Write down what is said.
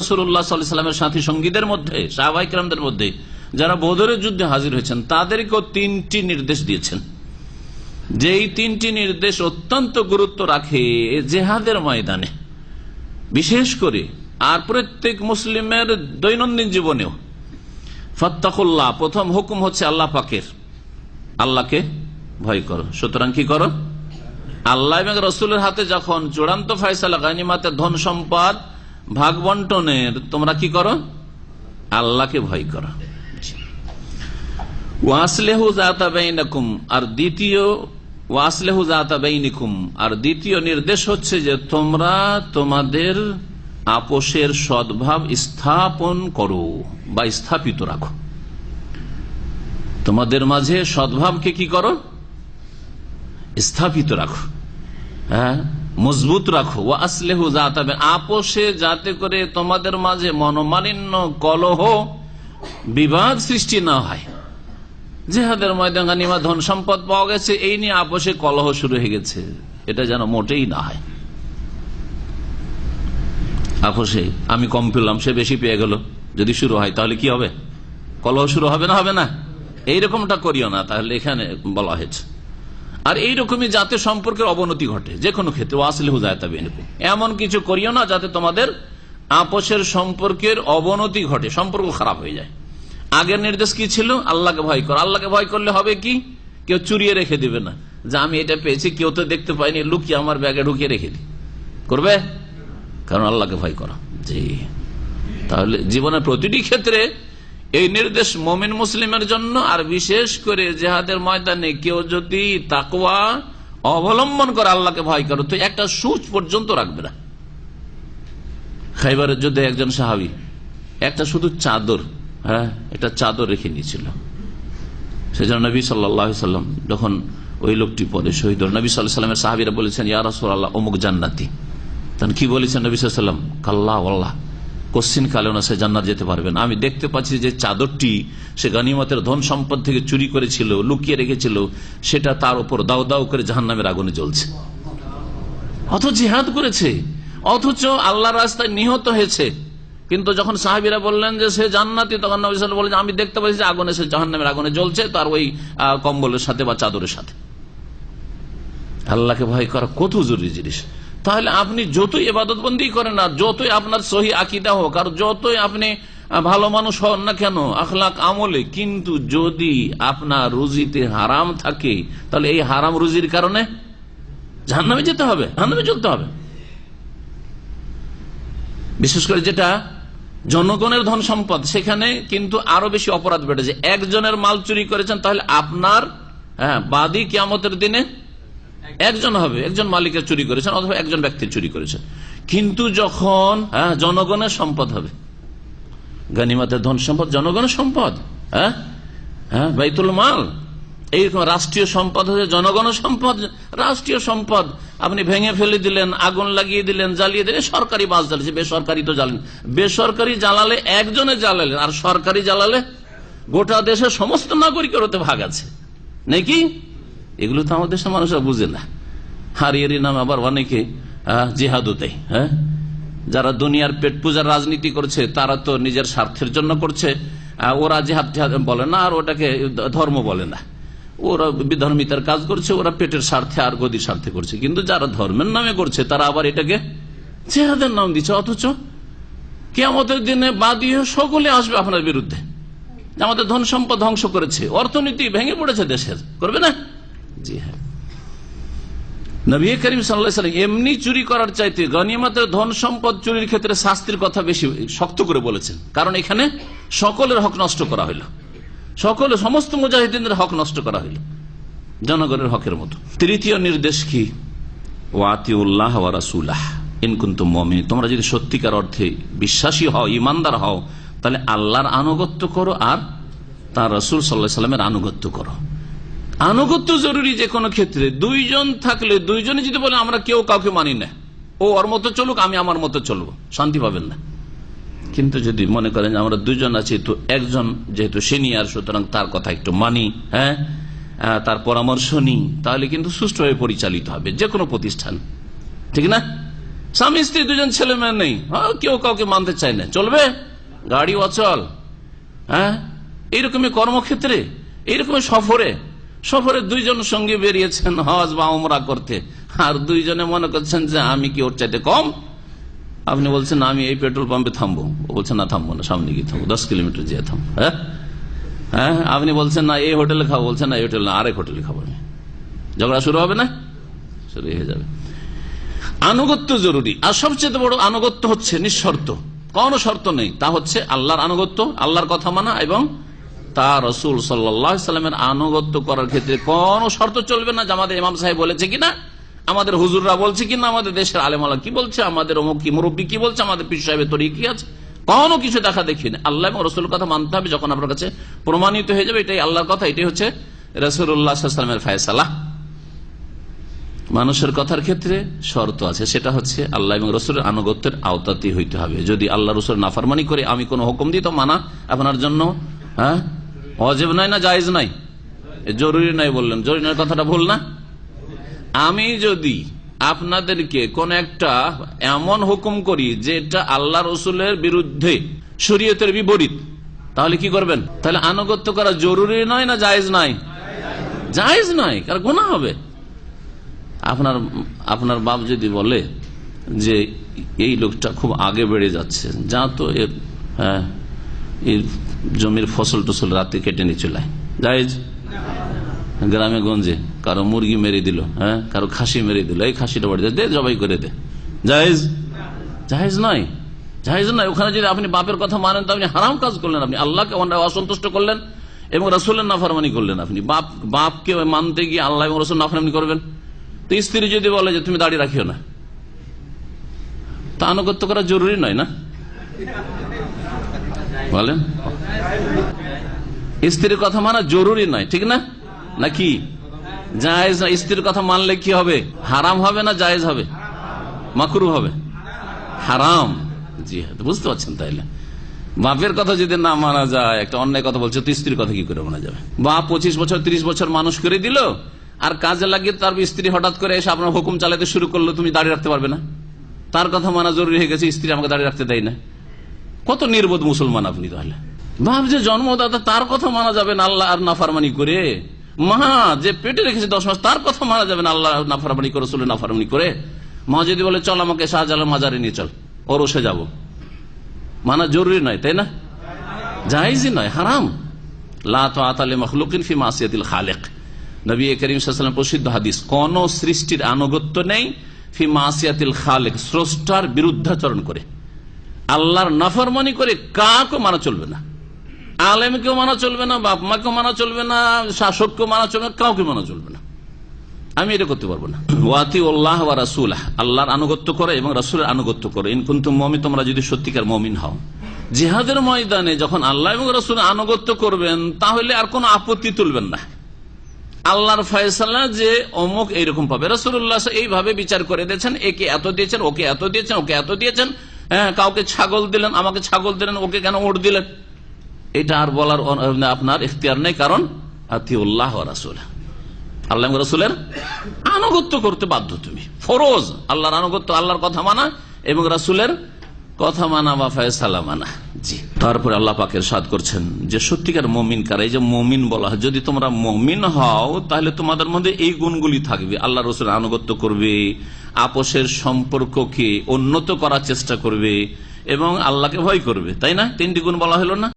রসুল্লাহ সাল্লামের সাথী সঙ্গীদের মধ্যে শাহবাইকরামদের মধ্যে যারা বদরের যুদ্ধে হাজির হয়েছেন, তাদেরকেও তিনটি নির্দেশ দিয়েছেন। যেই তিনটি নির্দেশ অত্যন্ত গুরুত্ব রাখে জেহাদের ময়দানে। বিশেষ করে আর প্রত্যেক মুসলিমের দৈনন্দিন জীবনেও। ফত্তাকুল্লাহ, প্রথম হুকুম হচ্ছে আল্লাহ পাকের। আল্লাহকে ভয় করো। সুতরাং কি করো? আল্লাহ রসুলের হাতে যখন চূড়ান্ত ফয়সালা গানিমাতে ধন সম্পদ ভাগ বন্টনের তোমরা কি করো? আল্লাহকে ভয় করো। ওয়াসলেহু জাতাবাইনাকুম আর দ্বিতীয়, ওয়াসলেহু জাতাবাইনিকুম আর দ্বিতীয় নির্দেশ হচ্ছে যে তোমরা তোমাদের আপোষের সদ্ভাব স্থাপন করো বা স্থাপিত রাখো। তোমাদের মাঝে সদ্ভাবকে কি করো? স্থাপিত রাখো। হ্যাঁ? মজবুত রাখো। ও আসলেহু জাতাবে আপোষে যাতে করে তোমাদের মাঝে মনোমালিন্য, কলহ, বিবাদ সৃষ্টি না হয়। জেহাদের ময়দানিমা ধন সম্পদ পাওয়া গেছে, এই নিয়ে আপোষে কলহ শুরু হয়ে গেছে। এটা যেন মোটেই না হয়। আপোষে, আমি কম পেলাম, সে বেশি পেয়ে গেল। যদি শুরু হয়, তাহলে কি হবে? কলহ শুরু হবে না হবে না? এইরকমটা করিও না, তাহলে এখানে বলা হয়েছে। আর এইরকমই যাতে সম্পর্কের অবনতি ঘটে যে কোনো ক্ষেত্রে আসলে হুজায়তাবে এমন কিছু করিও না যাতে তোমাদের আপোষের সম্পর্কের অবনতি ঘটে, সম্পর্ক খারাপ হয়ে যায়। আগের নির্দেশ কি ছিল? আল্লাহকে ভয় কর। আল্লাহকে ভয় করলে হবে কি? কেউ চুরিয়ে রেখে দিবে না। যে আমি এটা পেয়েছি, কেউ তো দেখতে পাইনি লুকিয়ে আমার ব্যাগে ঢুকিয়ে রেখে দি। করবে? কারণ আল্লাহকে ভয় করা। জি। তাহলে জীবনের প্রতিটি ক্ষেত্রে এই নির্দেশ মমিন মুসলিমের জন্য, আর বিশেষ করে জেহাদের ময়দানে কেউ যদি তাকুয়া অবলম্বন করে আল্লাহকে ভয় করো, তো একটা সুচ পর্যন্ত রাখবে না। খাইবারের যুদ্ধে একজন সাহাবি, একটা শুধু চাদর হ্যাঁ একটা চাদর রেখে নিয়েছিল। সেজন্য নবী সাল্লাম যখন ওই লোকটি পরে শহীদ নবী সাল্লাহ সাল্লামের সাহাবিরা বলেছেন, ইয়া রসুল আল্লাহ অমুক জান্নাতি। তখন কি বলেছেন নবী সাল্লাম? কাল্লা আল্লাহ কোশ্চিন কালেও না সে জান্নাত যেতে পারবেন আমি দেখতে পাচ্ছি যে চাদরটি সে গানিমতের ধন সম্পদ থেকে চুরি করেছিল, লুকিয়ে রেখেছিল, সেটা তার উপর দাও দাও করে জাহান নামের আগুনে জ্বলছে। অথচ জিহাদ করেছে, অথচ আল্লাহ রাস্তায় নিহত হয়েছে। কিন্তু যখন সাহাবিরা বললেন যে সে জান্নাতি, তখন বললেন আমি দেখতে পাচ্ছি যে আগুনে সে জাহান নামের আগুনে জ্বলছে, তার ওই কম্বলের সাথে বা চাদরের সাথে। আল্লাহকে ভয় করা কত জরুরি জিনিস। তাহলে আপনি যতই এবাদতবন্দি করেন না, যতই আপনার সহি আকিদা হোক, আর যতই আপনি ভালো মানুষ হন না কেন, আখলাক আমলে কিন্তু যদি আপনার রুজিতে হারাম থাকে, তাহলে এই হারাম রুজির কারণে জাহান্নামে যেতে হবে, জাহান্নামে চলতে হবে। বিশেষ করে যেটা জনগণের ধন সম্পদ, সেখানে কিন্তু আরও বেশি অপরাধ বেড়েছে। একজনের মাল চুরি করেছেন, তাহলে আপনার হ্যাঁ বাদী কিয়ামতের দিনে একজন হবে, একজন মালিকের চুরি করেছেন অথবা একজন ব্যক্তির চুরি করেছেন। কিন্তু যখন হ্যাঁ জনগণের সম্পদ হবে, গানিমাতের ধন সম্পদ, জনগণের সম্পদ হ্যাঁ হ্যাঁ বাইতুল মাল, এইরকম রাষ্ট্রীয় সম্পদ হচ্ছে জনগণের সম্পদ, রাষ্ট্রীয় সম্পদ। আপনি ভেঙে ফেলে দিলেন, আগুন লাগিয়ে দিলেন, জ্বালিয়ে দিলেন, সরকারি বাস জ্বালিয়েছে বেসরকারি তো জ্বালেন। বেসরকারি জ্বালালে একজনে জ্বালালেন, আর সরকারি জ্বালালে গোটা দেশের সমস্ত নাগরিকের ওতে ভাগ আছে। নাকি? এগুলো তো আমাদের দেশের মানুষরা বুঝে না। হারিয়ারি নাম আবার অনেকে জেহাদুতে হ্যাঁ? যারা দুনিয়ার পেট পূজার রাজনীতি করছে, তারা তো নিজের স্বার্থের জন্য করছে। ওরা জেহাদ জেহাদ বলে না, আর ওটাকে ধর্ম বলে না। ওরা বিধর্মিতার কাজ করছে, ওরা পেটের স্বার্থে আর গদির স্বার্থে করছে। কিন্তু যারা ধর্মের নামে করছে, তারা আবার এটাকে জেহাদের নাম দিচ্ছে। অথচ কেমতের দিনে বাদী সকলে আসবে আপনার বিরুদ্ধে। আমাদের ধন সম্পদ ধ্বংস করেছে, অর্থনীতি ভেঙে পড়েছে দেশের। করবে না? হ্যাঁ। নবী করিম সাল্লাম এমনি চুরি করার চাইতে গনিমতের ধন সম্পদ চুরির ক্ষেত্রে শাস্তির কথা বেশি শক্ত করে বলেছেন। কারণ এখানে সকলের হক নষ্ট করা হইল। সকলে সমস্ত মুজাহিদিনের হক নষ্ট করা হইল। জনগণের হকের মতো। তৃতীয় নির্দেশ কি? ওয়াতিউল্লাহ রাসুল্লাহ ইনকুন্ত মমি তোমরা যদি সত্যিকার অর্থে বিশ্বাসী হও ইমানদার হও, তাহলে আল্লাহর আনুগত্য করো আর তার রসুল সাল্লাহ সাল্লামের আনুগত্য করো। আনুগত্য জরুরি যে কোনো ক্ষেত্রে। দুইজন থাকলে দুইজনে যদি বলে আমরা কেউ কাউকে মানি না। ও ওর মতো চলুক আমি আমার মতো চলবো। শান্তি পাবেন না। কিন্তু যদি মনে করেন আমরা দুজন আছি তো একজন যেহেতু সিনিয়র সুতরাং তার কথা একটু মানি হ্যাঁ? তার পরামর্শ নিই। তাহলে কিন্তু সুষ্ঠুভাবে পরিচালিত হবে যে কোনো প্রতিষ্ঠান। ঠিক না? স্বামী স্ত্রী দুজন ছেলে মেয়ে নেই। হ্যাঁ, কেউ কাউকে মানতে চায় না। চলবে? গাড়ি অচল। হ্যাঁ? এইরকমই কর্মক্ষেত্রে এইরকমই সফরে সফরে দুইজন সঙ্গে বেরিয়েছেন হজ বা উমরা করতে। আর দুইজনে মনে করছেন যে আমি কি ওর চাইতে কম? আপনি বলছেন, আমি এই পেট্রোল পাম্পে থামবো। ও না, থামবো না, সামনে গিয়ে থামবো, দশ কিলোমিটার যেয়ে থামবো। হ্যাঁ? হ্যাঁ? আপনি বলছেন, না, এই হোটেলে খাব। বলছেন, না, এই হোটেল না, আরেক হোটেলে খাব আমি। ঝগড়া শুরু হবে না? শুরু হয়ে যাবে। আনুগত্য জরুরি। আর সবচেয়ে বড় আনুগত্য হচ্ছে নিঃশর্ত। কোন শর্ত নেই। তা হচ্ছে আল্লাহর আনুগত্য, আল্লাহর কথা মানা এবং তা রসুল সাল্লামের আনুগত্য করার ক্ষেত্রে কোন শর্ত চলবে না যে আমাদের ইমাম সাহেব বলেছে কিনা, আমাদের হুজুররা বলছে কিনা, আমাদের দেশের আলেমালা কি বলছে, আমাদের অমুক কি, মুরব্বী কি বলছে, আমাদের পীর সাহেবের তরি কি আছে, কোনো কিছু দেখা দেখি না। আল্লাহ এবং রসুল কথা মানতে হবে যখন আপনার কাছে প্রমাণিত হয়ে যাবে, এটাই আল্লাহর কথা, এটাই হচ্ছে রসুল্লাহামের ফায়সালা। মানুষের কথার ক্ষেত্রে শর্ত আছে, সেটা হচ্ছে আল্লাহ এবং রসুলের আনুগত্যের আওতাতে হইতে হবে। যদি আল্লাহ রসুল নাফারমানি করে আমি কোনো হুকুম দিই, তো মানা আপনার জন্য হ্যাঁ অজেব নাই না জায়েজ নাই জরুরি নাই বললেন। জরুরি নয় কথাটা ভুল না? আমি যদি আপনাদেরকে কোন একটা এমন হুকুম করি যেটা আল্লাহ রসুলের বিরুদ্ধে শরীয়তের বিপরীত, তাহলে কি করবেন? তাহলে আনুগত্য করা জরুরি নয় না জায়েজ নাই জায়েজ নাই কারণ গুণা হবে? আপনার আপনার বাপ যদি বলে যে এই লোকটা খুব আগে বেড়ে যাচ্ছে, যা তো হ্যাঁ। জমির ফসল টসল রাতে কেটে নিয়ে চলে জায়েজ? গ্রামে গঞ্জে। কারও মুরগি মেরে দিল হ্যাঁ? কারও খাসি মেরে দিল। এই খাসিটা বাড়ি দে জবাই করে দে। জাহেজ জাহেজ নয়। জাহেজ নয়। ওখানে যদি আপনি বাপের কথা মানেন তো আপনি হারাম কাজ করলেন আপনি। আল্লাহকে অসন্তুষ্ট করলেন এবং রসুলের নাফারমানি করলেন আপনি। বাপ, বাপকে মানতে গিয়ে আল্লাহ এবং রসুল নাফারমানি করবেন? তো স্ত্রী যদি বলে যে, তুমি দাঁড়িয়ে রাখিও না। তা আনুগত্য করা জরুরি নয় না? বলেন। স্ত্রীর কথা মানা জরুরি নয়, ঠিক না? নাকি? জায়েজ না, স্ত্রীর কথা মানলে কি হবে? হারাম হবে না জায়েজ হবে? মাকরু হবে? হারাম। জি হ্যাঁ বুঝতে পারছেন তাইলে। বাপের কথা যদি না মানা যায়, একটা অন্যায় কথা বলছে, তো স্ত্রীর কথা কি করে মানা যাবে? বাপ পঁচিশ বছর, ত্রিশ বছর মানুষ করে দিল, আর কাজে লাগিয়ে তার স্ত্রী হঠাৎ করে এসে আপনার হুকুম চালাতে শুরু করল, তুমি দাঁড়িয়ে রাখতে পারবে না? তার কথা মানা জরুরি হয়ে গেছে, স্ত্রী আমাকে দাঁড়িয়ে রাখতে দেয় না। কত নির্বোধ মুসলমান আপনি তাহলে? বাপ যে জন্মদাতা তার কথা মানা যাবে না, আল্লাহ আর নাফারমানি করে। মা, যে পেটে রেখেছে দশ মাস, তার কথা মানা যাবে না, আল্লাহ নাফারমানি করে চলে নাফারমানি করে। মা যদি বলে, চল আমাকে শাহজালাল মাজারে নিয়ে চল ওর ওসে যাব। মানা জরুরি নয়, তাই না? জাহিজই নয়, হারাম। কোন সৃষ্টির আনুগত্য নেই ফি মাসিয়াতিল খালেক, স্রষ্টার বিরুদ্ধাচরণ করে। আল্লাহর নাফরমানি করে কাকে মানা চলবে না। আলেমকেও মানা চলবে না বাপ মাকেও মানা চলবে না, শাসককেও মানা চলবে না, কাউকে মানা চলবে না। আমি এটা করতে পারব না। ওয়াতি উল্লাহ ওয়া রাসুল আল্লাহর আনুগত্য করে এবং রাসুলের আনুগত্য করে। ইনকুন্তু মমি তোমরা যদি সত্যিকার মমিন হও। জিহাদের ময়দানে যখন আল্লাহ এবং রসুলের আনুগত্য করবেন, তাহলে আর কোনো আপত্তি তুলবেন না। আল্লাহর ফয়সালা যে অমুক এইরকম পাবে। রসুল্লাহ এইভাবে বিচার করে দিয়েছেন, একে এত দিয়েছেন, ওকে এত দিয়েছেন, ওকে এত দিয়েছেন। হ্যাঁ কাউকে ছাগল দিলেন, আমাকে ছাগল দিলেন, ওকে কেন ওট দিলেন? এটা আর বলার আপনার ইখতিয়ার নেই, কারণ আতিউল্লাহ রাসুল আল্লাহ রসুলের আনুগত্য করতে বাধ্য তুমি। ফরোজ, আল্লাহর আনুগত্য, আল্লাহর কথা মানা এবং রাসুলের কথা মানা বা মানা। জি। তারপরে আল্লাহ পাকের সাদ করছেন যে, সত্যিকার মমিন কারা? এই যে মমিন বলা হয়, যদি তোমরা মমিন হও, তাহলে তোমাদের মধ্যে এই গুণগুলি থাকবে। আল্লাহ রসুলের আনুগত্য করবে আপোষের সম্পর্ককে উন্নত করার চেষ্টা করবে এবং আল্লাহকে ভয় করবে, তাই না? তিনটি গুণ বলা হলো না?